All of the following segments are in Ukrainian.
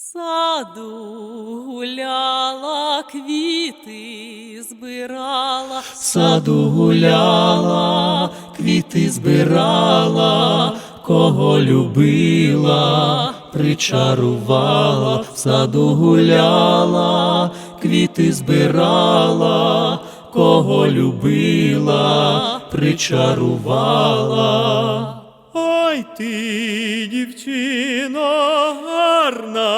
саду гуляла, квіти збирала, саду гуляла, квіти збирала, кого любила, причарувала, саду гуляла, квіти збирала, кого любила, причарувала. Ой ти, дівчино, гарна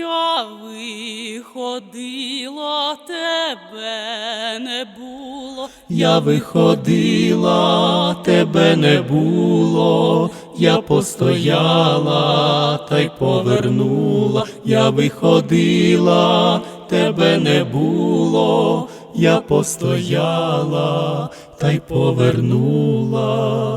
Я виходила, тебе не було. Я виходила, тебе не було, я постояла та й повернула, я виходила, тебе не було, я постояла та й повернула.